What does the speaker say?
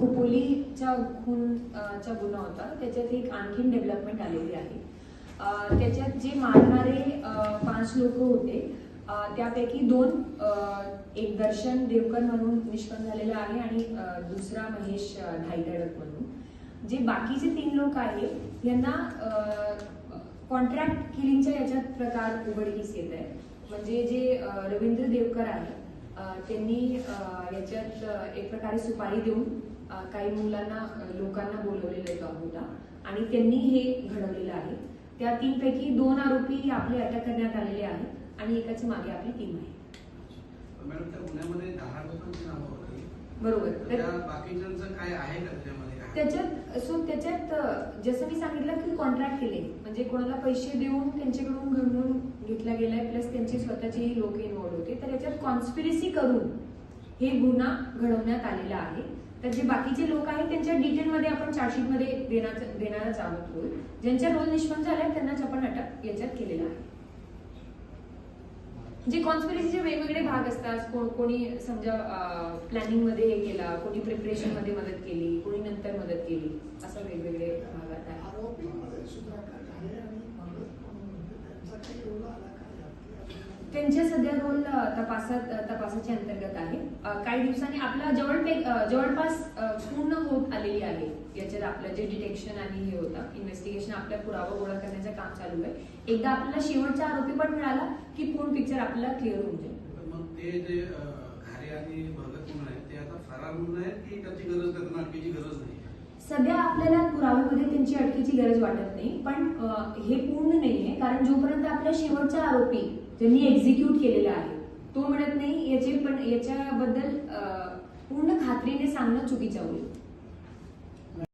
खोपोलीच्या खून चा गुन्हा होता. त्याच्यात एक आणखीन डेव्हलपमेंट आलेली आहे. त्याच्यात जे मारणारे पाच लोक होते त्यापैकी दोन एक दर्शन देवकर म्हणून निष्पन्न झालेला आहे आणि दुसरा महेश अ, म्हणून. जे बाकीचे तीन लोक आहेत यांना कॉन्ट्रॅक्ट किलिंगच्या याच्यात प्रकार उघडकीस येत आहे म्हणजे जे रवींद्र देवकर आहे त्यांनी याच्यात एक प्रकारे सुपारी देऊन काही मुलांना लोकांना बोलवलेलं होता आणि त्यांनी हे घडवलेलं आहे. त्या तीनपैकी दोन आरोपी आपले अटक करण्यात आलेले आहेत आणि एकाची मागे आपली टीम आहे. बरोबर. आहे त्याच्यात सो त्याच्यात जसं मी सांगितलं की कॉन्ट्रॅक्ट केले. म्हणजे कोणाला पैसे देऊन त्यांच्याकडून घडवून स्वतःचेही लोक इन्वॉल्व्ह होते. तर याच्यात कॉन्स्पिरसी करून हे गुन्हा घडवण्यात आलेला आहे. तर जे बाकीचे लोक आहेत त्यांच्या डिटेलमध्ये आपण चार्जशीटमध्ये देणार देणारच आहोत रोल ज्यांच्या रोल निष्पन्न झाले त्यांनाच आपण अटक याच्यात केलेला आहे. जे कॉन्स्पिरसीचे वेगवेगळे भाग असतात. कोण कोणी समजा प्लॅनिंगमध्ये हे केला कोणी प्रिपरेशनमध्ये मदत केली कोणी नंतर मदत केली असं वेगवेगळे भाग आहेत. आणि होते. त्यांचा काही रोल आला का यात? त्यांच्या सध्या दोन तपासात तपासाच्या अंतर्गत आहे. काही दिवसांनी आपला जवळपे जवळपास पूर्ण होत आलेली आहे. याच्यात आपलं जे डिटेक्शन आणि हे होतं इन्व्हेस्टिगेशन आपल्या पुरावा गोळा करण्याचं काम चालू आहे. एकदा आपल्याला शेवटचा आरोपी पण मिळाला की पूर्ण पिक्चर आपल्याला क्लिअर होऊन जाईल. मग ते जे घारे आणि भगत म्हणून आहेत ते आता फरार म्हणून आहेत की त्याची गरज त्यांना गरज नाही? सध्या आपल्याला पुराव्यामध्ये त्यांची अटकेची गरज वाटत नाही पण हे पूर्ण नाहीये कारण जोपर्यंत आपल्या शेवटचा आरोपी ज्यांनी एक्झिक्यूट केलेला आहे तो मिळत नाही याचे पण याच्याबद्दल पूर्ण खात्रीने सांगणं चुकीचं होईल.